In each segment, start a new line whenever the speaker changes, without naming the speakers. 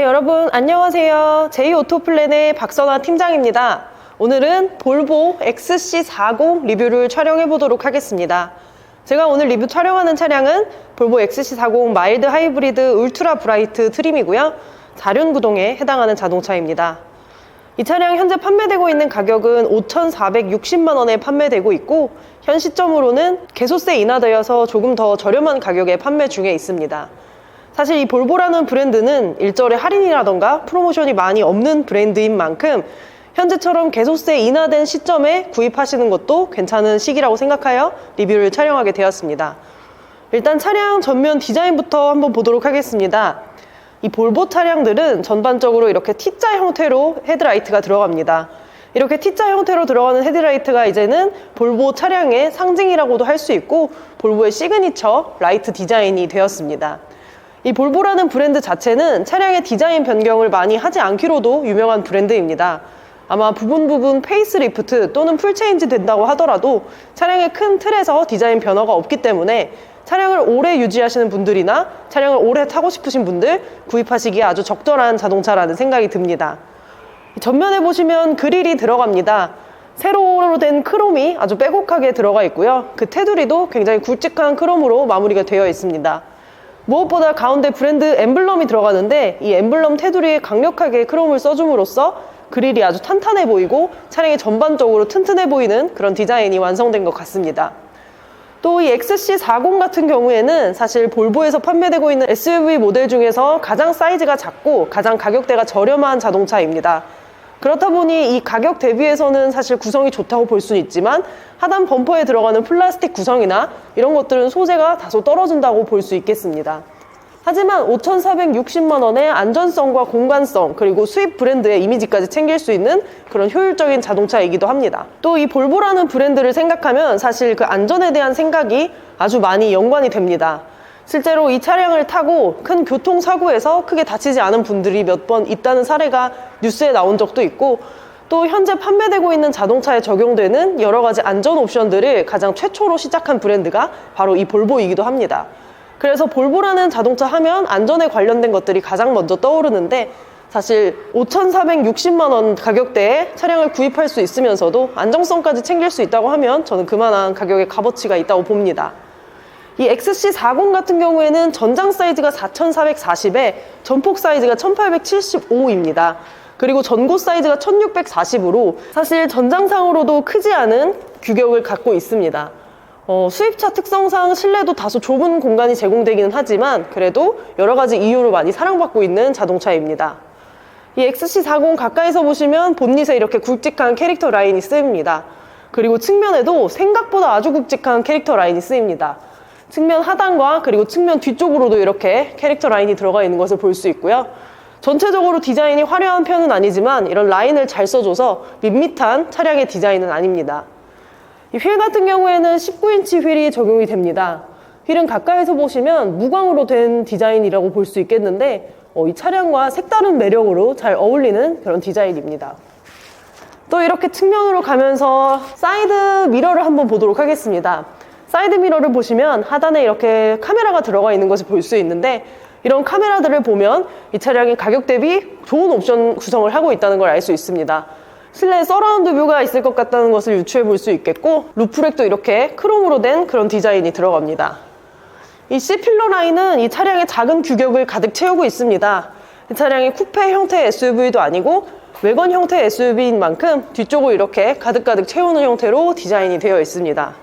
네, 여러분 안녕하세요. 제이오토플랜의 박선아 팀장입니다. 오늘은 볼보 XC40 리뷰를 촬영해 보도록 하겠습니다. 제가 오늘 리뷰 촬영하는 차량은 볼보 XC40 마일드 하이브리드 울트라 브라이트 트림이고요. 자륜 구동에 해당하는 자동차입니다. 이 차량 현재 판매되고 있는 가격은 5,460만 원에 판매되고 있고 현 시점으로는 개소세 인하되어서 조금 더 저렴한 가격에 판매 중에 있습니다. 사실 이 볼보라는 브랜드는 일절의 할인이라던가 프로모션이 많이 없는 브랜드인 만큼 현재처럼 개소세 인하된 시점에 구입하시는 것도 괜찮은 시기라고 생각하여 리뷰를 촬영하게 되었습니다. 일단 차량 전면 디자인부터 한번 보도록 하겠습니다. 이 볼보 차량들은 전반적으로 이렇게 T자 형태로 헤드라이트가 들어갑니다. 이렇게 T자 형태로 들어가는 헤드라이트가 이제는 볼보 차량의 상징이라고도 할 수 있고 볼보의 시그니처 라이트 디자인이 되었습니다. 이 볼보라는 브랜드 자체는 차량의 디자인 변경을 많이 하지 않기로도 유명한 브랜드입니다. 아마 부분 부분 페이스리프트 또는 풀체인지 된다고 하더라도 차량의 큰 틀에서 디자인 변화가 없기 때문에 차량을 오래 유지하시는 분들이나 차량을 오래 타고 싶으신 분들 구입하시기에 아주 적절한 자동차라는 생각이 듭니다. 전면에 보시면 그릴이 들어갑니다. 세로로 된 크롬이 아주 빼곡하게 들어가 있고요. 그 테두리도 굉장히 굵직한 크롬으로 마무리가 되어 있습니다. 무엇보다 가운데 브랜드 엠블럼이 들어가는데 이 엠블럼 테두리에 강력하게 크롬을 써줌으로써 그릴이 아주 탄탄해 보이고 차량이 전반적으로 튼튼해 보이는 그런 디자인이 완성된 것 같습니다. 또 이 XC40 같은 경우에는 사실 볼보에서 판매되고 있는 SUV 모델 중에서 가장 사이즈가 작고 가장 가격대가 저렴한 자동차입니다. 그렇다 보니 이 가격 대비해서는 사실 구성이 좋다고 볼 수는 있지만 하단 범퍼에 들어가는 플라스틱 구성이나 이런 것들은 소재가 다소 떨어진다고 볼 수 있겠습니다. 하지만 5,460만 원의 안전성과 공간성 그리고 수입 브랜드의 이미지까지 챙길 수 있는 그런 효율적인 자동차이기도 합니다. 또 이 볼보라는 브랜드를 생각하면 사실 그 안전에 대한 생각이 아주 많이 연관이 됩니다. 실제로 이 차량을 타고 큰 교통사고에서 크게 다치지 않은 분들이 몇 번 있다는 사례가 뉴스에 나온 적도 있고 또 현재 판매되고 있는 자동차에 적용되는 여러 가지 안전 옵션들을 가장 최초로 시작한 브랜드가 바로 이 볼보이기도 합니다. 그래서 볼보라는 자동차 하면 안전에 관련된 것들이 가장 먼저 떠오르는데 사실 5,460만 원 가격대에 차량을 구입할 수 있으면서도 안정성까지 챙길 수 있다고 하면 저는 그만한 가격의 값어치가 있다고 봅니다. 이 XC40 같은 경우에는 전장 사이즈가 4440에 전폭 사이즈가 1875입니다. 그리고 전고 사이즈가 1640으로 사실 전장상으로도 크지 않은 규격을 갖고 있습니다. 어, 수입차 특성상 실내도 다소 좁은 공간이 제공되기는 하지만 그래도 여러 가지 이유로 많이 사랑받고 있는 자동차입니다. 이 XC40 가까이서 보시면 본닛에 이렇게 굵직한 캐릭터 라인이 쓰입니다. 그리고 측면에도 생각보다 아주 굵직한 캐릭터 라인이 쓰입니다. 측면 하단과 그리고 측면 뒤쪽으로도 이렇게 캐릭터 라인이 들어가 있는 것을 볼 수 있고요. 전체적으로 디자인이 화려한 편은 아니지만 이런 라인을 잘 써줘서 밋밋한 차량의 디자인은 아닙니다. 이 휠 같은 경우에는 19인치 휠이 적용이 됩니다. 휠은 가까이서 보시면 무광으로 된 디자인이라고 볼 수 있겠는데 어, 이 차량과 색다른 매력으로 잘 어울리는 그런 디자인입니다. 또 이렇게 측면으로 가면서 사이드 미러를 한번 보도록 하겠습니다. 사이드 미러를 보시면 하단에 이렇게 카메라가 들어가 있는 것을 볼 수 있는데 이런 카메라들을 보면 이 차량이 가격 대비 좋은 옵션 구성을 하고 있다는 걸 알 수 있습니다. 실내에 서라운드 뷰가 있을 것 같다는 것을 유추해 볼 수 있겠고 루프렉도 이렇게 크롬으로 된 그런 디자인이 들어갑니다. 이 C필러 라인은 이 차량의 작은 규격을 가득 채우고 있습니다. 이 차량이 쿠페 형태의 SUV도 아니고 외건 형태의 SUV인 만큼 뒤쪽을 이렇게 가득가득 채우는 형태로 디자인이 되어 있습니다.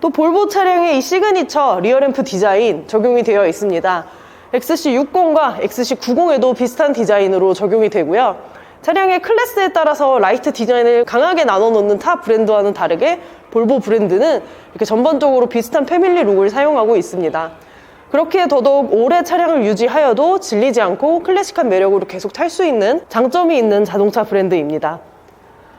또 볼보 차량의 이 시그니처 리어램프 디자인 적용이 되어 있습니다. XC60과 XC90에도 비슷한 디자인으로 적용이 되고요. 차량의 클래스에 따라서 라이트 디자인을 강하게 나눠 놓는 타 브랜드와는 다르게 볼보 브랜드는 이렇게 전반적으로 비슷한 패밀리 룩을 사용하고 있습니다. 그렇게 더더욱 오래 차량을 유지하여도 질리지 않고 클래식한 매력으로 계속 탈 수 있는 장점이 있는 자동차 브랜드입니다.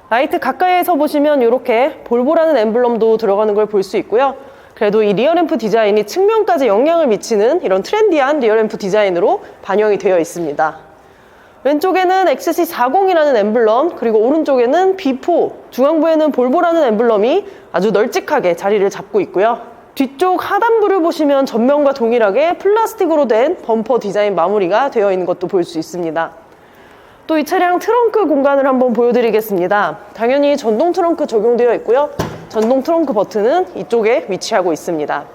라이트 가까이에서 보시면 이렇게 볼보라는 엠블럼도 들어가는 걸 볼 수 있고요. 그래도 이 리어램프 디자인이 측면까지 영향을 미치는 이런 트렌디한 리어램프 디자인으로 반영이 되어 있습니다. 왼쪽에는 XC40이라는 엠블럼, 그리고 오른쪽에는 B4, 중앙부에는 볼보라는 엠블럼이 아주 널찍하게 자리를 잡고 있고요. 뒤쪽 하단부를 보시면 전면과 동일하게 플라스틱으로 된 범퍼 디자인 마무리가 되어 있는 것도 볼 수 있습니다. 또 이 차량 트렁크 공간을 한번 보여드리겠습니다. 당연히 전동 트렁크 적용되어 있고요. 전동 트렁크 버튼은 이쪽에 위치하고 있습니다.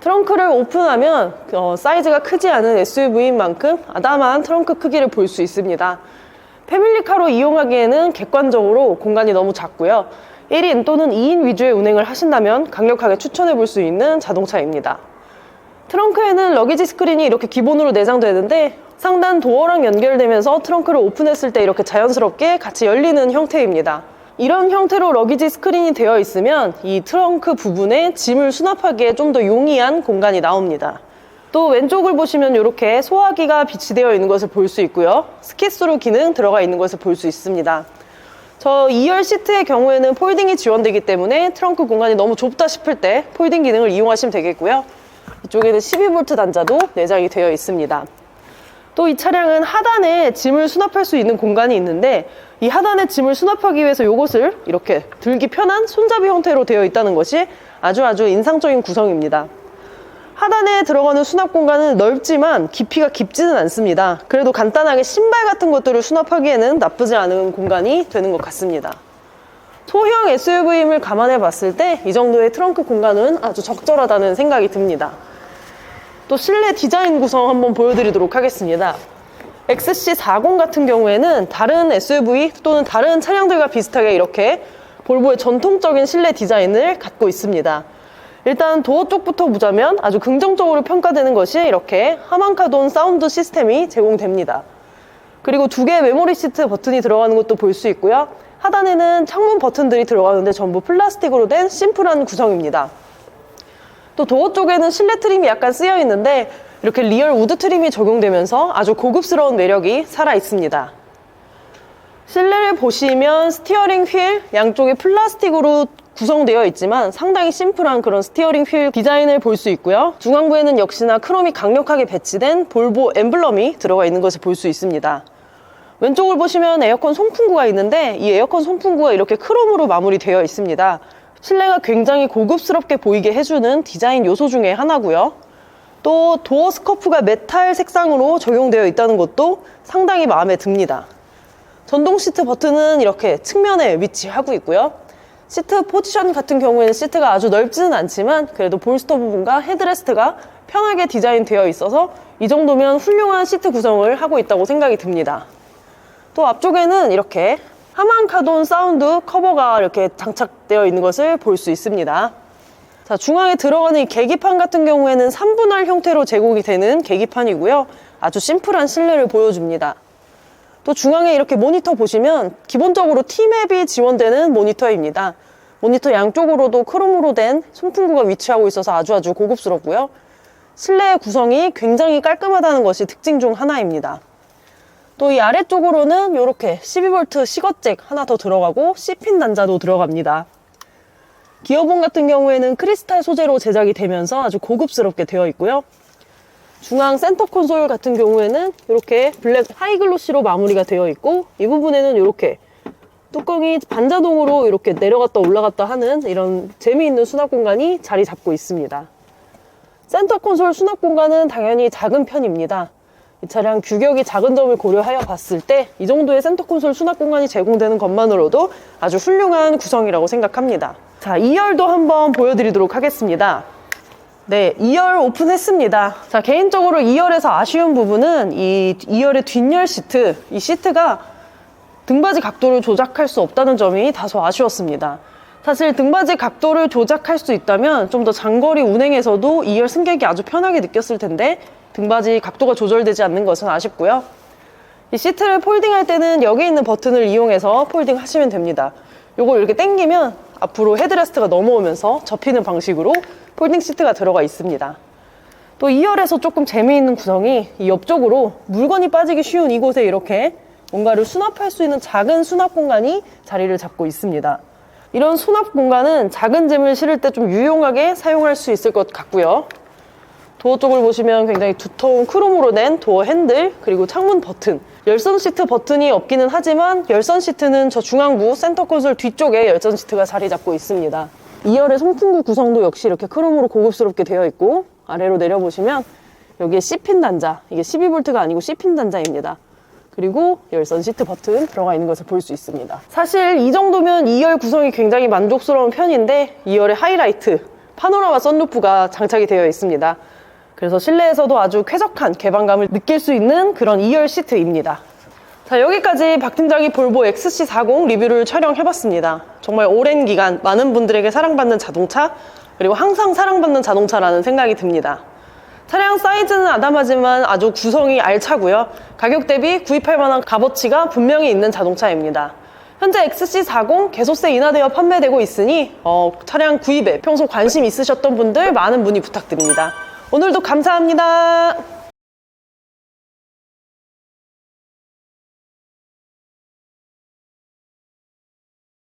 트렁크를 오픈하면 어, 사이즈가 크지 않은 SUV인 만큼 아담한 트렁크 크기를 볼 수 있습니다. 패밀리카로 이용하기에는 객관적으로 공간이 너무 작고요. 1인 또는 2인 위주의 운행을 하신다면 강력하게 추천해 볼 수 있는 자동차입니다. 트렁크에는 러기지 스크린이 이렇게 기본으로 내장되는데 상단 도어랑 연결되면서 트렁크를 오픈했을 때 이렇게 자연스럽게 같이 열리는 형태입니다. 이런 형태로 러기지 스크린이 되어 있으면 이 트렁크 부분에 짐을 수납하기에 좀 더 용이한 공간이 나옵니다. 또 왼쪽을 보시면 이렇게 소화기가 비치되어 있는 것을 볼 수 있고요. 스키스루 기능 들어가 있는 것을 볼 수 있습니다. 저 2열 시트의 경우에는 폴딩이 지원되기 때문에 트렁크 공간이 너무 좁다 싶을 때 폴딩 기능을 이용하시면 되겠고요. 이쪽에는 12V 단자도 내장이 되어 있습니다. 또 이 차량은 하단에 짐을 수납할 수 있는 공간이 있는데 이 하단에 짐을 수납하기 위해서 이것을 이렇게 들기 편한 손잡이 형태로 되어 있다는 것이 아주 아주 인상적인 구성입니다. 하단에 들어가는 수납 공간은 넓지만 깊이가 깊지는 않습니다. 그래도 간단하게 신발 같은 것들을 수납하기에는 나쁘지 않은 공간이 되는 것 같습니다. 소형 SUV임을 감안해 봤을 때 이 정도의 트렁크 공간은 아주 적절하다는 생각이 듭니다. 또 실내 디자인 구성 한번 보여드리도록 하겠습니다. XC40 같은 경우에는 다른 SUV 또는 다른 차량들과 비슷하게 이렇게 볼보의 전통적인 실내 디자인을 갖고 있습니다. 일단 도어 쪽부터 보자면 아주 긍정적으로 평가되는 것이 이렇게 하만카돈 사운드 시스템이 제공됩니다. 그리고 두 개의 메모리 시트 버튼이 들어가는 것도 볼 수 있고요. 하단에는 창문 버튼들이 들어가는데 전부 플라스틱으로 된 심플한 구성입니다. 또 도어 쪽에는 실내 트림이 약간 쓰여 있는데 이렇게 리얼 우드 트림이 적용되면서 아주 고급스러운 매력이 살아 있습니다. 실내를 보시면 스티어링 휠 양쪽이 플라스틱으로 구성되어 있지만 상당히 심플한 그런 스티어링 휠 디자인을 볼 수 있고요. 중앙부에는 역시나 크롬이 강력하게 배치된 볼보 엠블럼이 들어가 있는 것을 볼 수 있습니다. 왼쪽을 보시면 에어컨 송풍구가 있는데 이 에어컨 송풍구가 이렇게 크롬으로 마무리되어 있습니다. 실내가 굉장히 고급스럽게 보이게 해주는 디자인 요소 중에 하나고요. 또 도어 스커프가 메탈 색상으로 적용되어 있다는 것도 상당히 마음에 듭니다. 전동 시트 버튼은 이렇게 측면에 위치하고 있고요. 시트 포지션 같은 경우에는 시트가 아주 넓지는 않지만 그래도 볼스터 부분과 헤드레스트가 편하게 디자인되어 있어서 이 정도면 훌륭한 시트 구성을 하고 있다고 생각이 듭니다. 또 앞쪽에는 이렇게 하만카돈 사운드 커버가 이렇게 장착되어 있는 것을 볼 수 있습니다. 자, 중앙에 들어가는 이 계기판 같은 경우에는 3분할 형태로 제공이 되는 계기판이고요. 아주 심플한 실내를 보여줍니다. 또 중앙에 이렇게 모니터 보시면 기본적으로 T맵이 지원되는 모니터입니다. 모니터 양쪽으로도 크롬으로 된 송풍구가 위치하고 있어서 아주 아주 고급스럽고요. 실내 구성이 굉장히 깔끔하다는 것이 특징 중 하나입니다. 또 이 아래쪽으로는 이렇게 12V 시거잭 하나 더 들어가고 C핀 단자도 들어갑니다. 기어봉 같은 경우에는 크리스탈 소재로 제작이 되면서 아주 고급스럽게 되어 있고요. 중앙 센터 콘솔 같은 경우에는 이렇게 블랙 하이글로시로 마무리가 되어 있고 이 부분에는 이렇게 뚜껑이 반자동으로 이렇게 내려갔다 올라갔다 하는 이런 재미있는 수납 공간이 자리 잡고 있습니다. 센터 콘솔 수납 공간은 당연히 작은 편입니다. 이 차량 규격이 작은 점을 고려하여 봤을 때 이 정도의 센터 콘솔 수납 공간이 제공되는 것만으로도 아주 훌륭한 구성이라고 생각합니다. 자, 2열도 한번 보여드리도록 하겠습니다. 네, 2열 오픈했습니다. 자, 개인적으로 2열에서 아쉬운 부분은 이 2열의 뒷열 시트, 이 시트가 등받이 각도를 조작할 수 없다는 점이 다소 아쉬웠습니다. 사실 등받이 각도를 조작할 수 있다면 좀 더 장거리 운행에서도 2열 승객이 아주 편하게 느꼈을 텐데 등받이 각도가 조절되지 않는 것은 아쉽고요. 이 시트를 폴딩할 때는 여기 있는 버튼을 이용해서 폴딩 하시면 됩니다. 요걸 이렇게 당기면 앞으로 헤드레스트가 넘어오면서 접히는 방식으로 폴딩 시트가 들어가 있습니다. 또 2열에서 조금 재미있는 구성이 이 옆쪽으로 물건이 빠지기 쉬운 이곳에 이렇게 뭔가를 수납할 수 있는 작은 수납 공간이 자리를 잡고 있습니다. 이런 수납 공간은 작은 짐을 실을 때 좀 유용하게 사용할 수 있을 것 같고요. 도어 쪽을 보시면 굉장히 두터운 크롬으로 된 도어 핸들 그리고 창문 버튼. 열선 시트 버튼이 없기는 하지만 열선 시트는 저 중앙부 센터 콘솔 뒤쪽에 열선 시트가 자리 잡고 있습니다. 2열의 송풍구 구성도 역시 이렇게 크롬으로 고급스럽게 되어 있고 아래로 내려보시면 여기에 C핀 단자. 이게 12V가 아니고 C핀 단자입니다 그리고 열선 시트 버튼 들어가 있는 것을 볼 수 있습니다 사실 이 정도면 2열 구성이 굉장히 만족스러운 편인데 2열의 하이라이트 파노라마 썬루프가 장착이 되어 있습니다 그래서 실내에서도 아주 쾌적한 개방감을 느낄 수 있는 그런 2열 시트입니다 자 여기까지 박 팀장이 볼보 XC40 리뷰를 촬영해봤습니다. 정말 오랜 기간 많은 분들에게 사랑받는 자동차 그리고 항상 사랑받는 자동차라는 생각이 듭니다. 차량 사이즈는 아담하지만 아주 구성이 알차고요. 가격 대비 구입할 만한 값어치가 분명히 있는 자동차입니다. 현재 XC40 개소세 인하되어 판매되고 있으니 어, 차량 구입에 평소 관심 있으셨던 분들 많은 문의 부탁드립니다. 오늘도 감사합니다.